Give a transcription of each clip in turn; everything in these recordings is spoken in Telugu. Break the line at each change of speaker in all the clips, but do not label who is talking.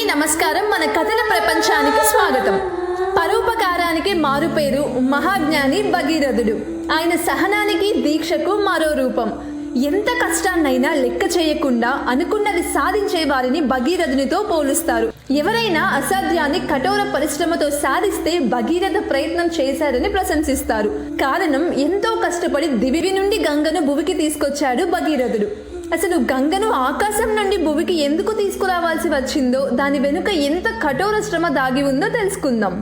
అందరికీ నమస్కారం. మన కథల ప్రపంచానికి స్వాగతం. పరోపకారానికి మారుపేరు మహాజ్ఞాని భగీరథుడు. ఆయన సహనానికి దీక్షకు మరో రూపం. ఎంత కష్టాన్నైనా లెక్క చేయకుండా అనుకున్నది సాధించే వారిని భగీరథునితో పోలుస్తారు. ఎవరైనా అసాధ్యాన్ని కఠోర పరిశ్రమతో సాధిస్తే భగీరథ ప్రయత్నం చేశారని ప్రశంసిస్తారు. కారణం ఎంతో కష్టపడి దివి నుండి గంగను భువికి తీసుకొచ్చాడు భగీరథుడు. అసలు గంగను ఆకాశం నుండి భూమికి ఎందుకు తీసుకురావాల్సి వచ్చిందో దాని వెనుక ఎంత కఠోర శ్రమ దాగి ఉందో తెలుసుకుందాం.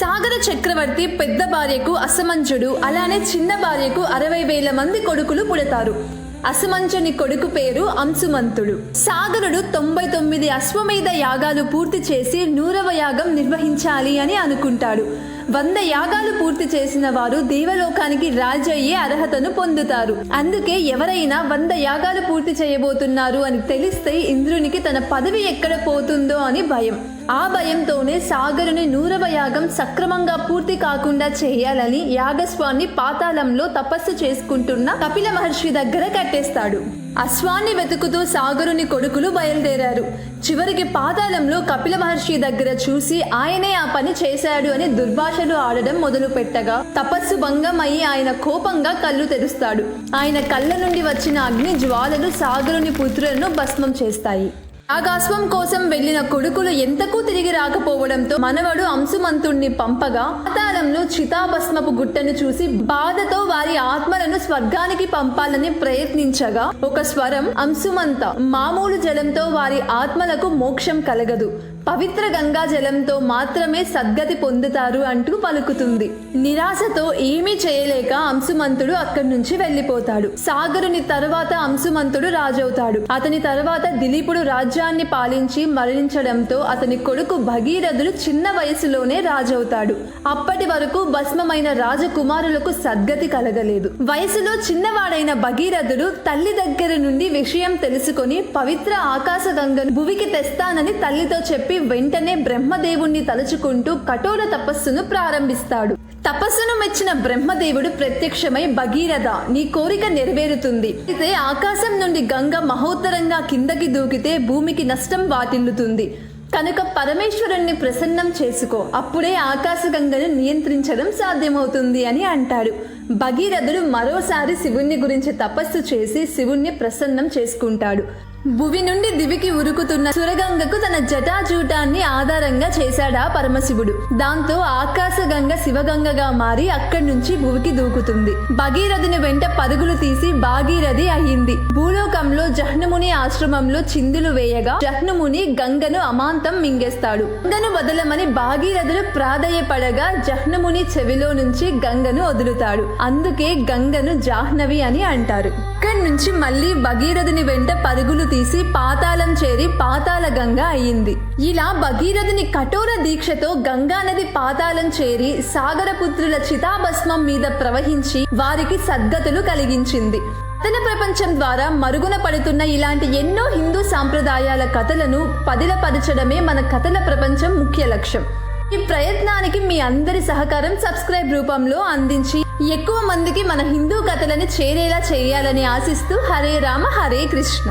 సాగర చక్రవర్తి పెద్ద భార్యకు అసమంజుడు అలానే చిన్న భార్యకు అరవై వేల మంది కొడుకులు పుడతారు. అసమంచని కొడుకు పేరు అంశుమంతుడు. సాగరుడు తొంభై తొమ్మిది అశ్వమేధ యాగాలు పూర్తి చేసి నూరవ యాగం నిర్వహించాలి అని అనుకుంటాడు. వంద యాగాలు పూర్తి చేసిన వారు దేవలోకానికి రాజయ్యే అర్హతను పొందుతారు. అందుకే ఎవరైనా వంద యాగాలు పూర్తి చేయబోతున్నారు అని తెలిస్తే ఇంద్రునికి తన పదవి ఎక్కడ పోతుందో అని భయం. ఆ భయంతోనే సాగరుని నూరవ యాగం సక్రమంగా పూర్తి కాకుండా చేయాలని యాగస్వాన్ని పాతాళంలో తపస్సు చేసుకుంటున్న కపిల మహర్షి దగ్గర కట్టేస్తాడు. అశ్వాన్ని వెతుకుతూ సాగరుని కొడుకులు బయలుదేరారు. చివరికి పాతాళంలో కపిల మహర్షి దగ్గర చూసి ఆయనే ఆ పని చేశాడు అని దుర్భాషలు ఆడడం మొదలు పెట్టగా తపస్సు భంగం అయి ఆయన కోపంగా కళ్ళు తెరుస్తాడు. ఆయన కళ్ళ నుండి వచ్చిన అగ్ని జ్వాలలు సాగరుని పుత్రులను భస్మం చేస్తాయి. యాగాశ్వం కోసం వెళ్ళిన కొడుకులు ఎంతకు తిరిగి రాకపోవడంతో మనవడు అంశుమంతుణ్ణి పంపగా పాతాళంలో చితాభస్మపు గుట్టను చూసి బాధతో వారి ఆత్మలను స్వర్గానికి పంపాలని ప్రయత్నించగా ఒక స్వరం అంశుమంత మామూలు జలంతో వారి ఆత్మలకు మోక్షం కలగదు. పవిత్ర గంగా జలంతో మాత్రమే సద్గతి పొందుతారు అంటూ పలుకుతుంది. నిరాశతో ఏమీ చేయలేక అంశుమంతుడు అక్కడి నుంచి వెళ్ళిపోతాడు సాగరుని తరువాత అంశుమంతుడు రాజవుతాడు. అతని తర్వాత దిలీపుడు రాజ్యాన్ని పాలించి మరణించడంతో అతని కొడుకు భగీరథుడు చిన్న వయసులోనే రాజవుతాడు. అప్పటి వరకు భస్మమైన రాజకుమారులకు సద్గతి కలగలేదు. వయసులో చిన్నవాడైన భగీరథుడు తల్లి దగ్గర నుండి విషయం తెలుసుకొని పవిత్ర ఆకాశ గంగను భువికి తెస్తానని తల్లితో చెప్పి వెంటనే బ్రహ్మదేవుణ్ణి తలుచుకుంటూ కఠోర తపస్సును ప్రారంభిస్తాడు. తపస్సును మెచ్చిన బ్రహ్మదేవుడు ప్రత్యక్షమై భగీరథ నీ కోరిక నెరవేరుతుంది. అయితే ఆకాశం నుండి గంగ మహోత్తరంగా కిందకి దూకితే భూమికి నష్టం వాటిల్లుతుంది. కనుక పరమేశ్వరుణ్ణి ప్రసన్నం చేసుకో. అప్పుడే ఆకాశగంగను నియంత్రించడం సాధ్యమవుతుంది అని అంటాడు. భగీరథుడు మరోసారి శివుణ్ణి గురించి తపస్సు చేసి శివుణ్ణి ప్రసన్నం చేసుకుంటాడు. భువి నుండి దివికి ఉరుకుతున్న సురగంగకు తన జటాజూటాన్ని ఆధారంగా చేశాడా పరమశివుడు. దాంతో ఆకాశగంగ శివగంగగా మారి అక్కడి నుంచి భువికి దూకుతుంది. భగీరథుని వెంట పరుగులు తీసి భాగీరథి అయింది. భూలోకంలో జహ్నుముని ఆశ్రమంలో చిందులు వేయగా జహ్నుముని గంగను అమాంతం మింగేస్తాడు. గంగను వదలమని భాగీరథుడు ప్రాధేయపడగా జహ్నుముని చెవిలో నుంచి గంగను వదులుతాడు. అందుకే గంగను జాహ్నవి అని అంటారు. ఇక్కడి నుంచి మళ్ళీ భగీరథుని వెంట పరుగులు తీసి పాతాళం చేరి పాతాళ గంగ అయింది ఇలా భగీరథుని కఠోర దీక్షతో గంగా నది పాతాళం చేరి సాగరపుత్రుల చితాభస్మం మీద ప్రవహించి వారికి సద్గతులు కలిగించింది. కథన ప్రపంచం ద్వారా మరుగున పడుతున్న ఇలాంటి ఎన్నో హిందూ సాంప్రదాయాల కథలను పదిలపరచడమే మన కథల ప్రపంచం ముఖ్య లక్ష్యం. ఈ ప్రయత్నానికి మీ అందరి సహకారం సబ్స్క్రైబ్ రూపంలో అందించి ఎక్కువ మందికి మన హిందూ కథలని చేరేలా చేయాలని ఆశిస్తూ హరే రామ హరే కృష్ణ.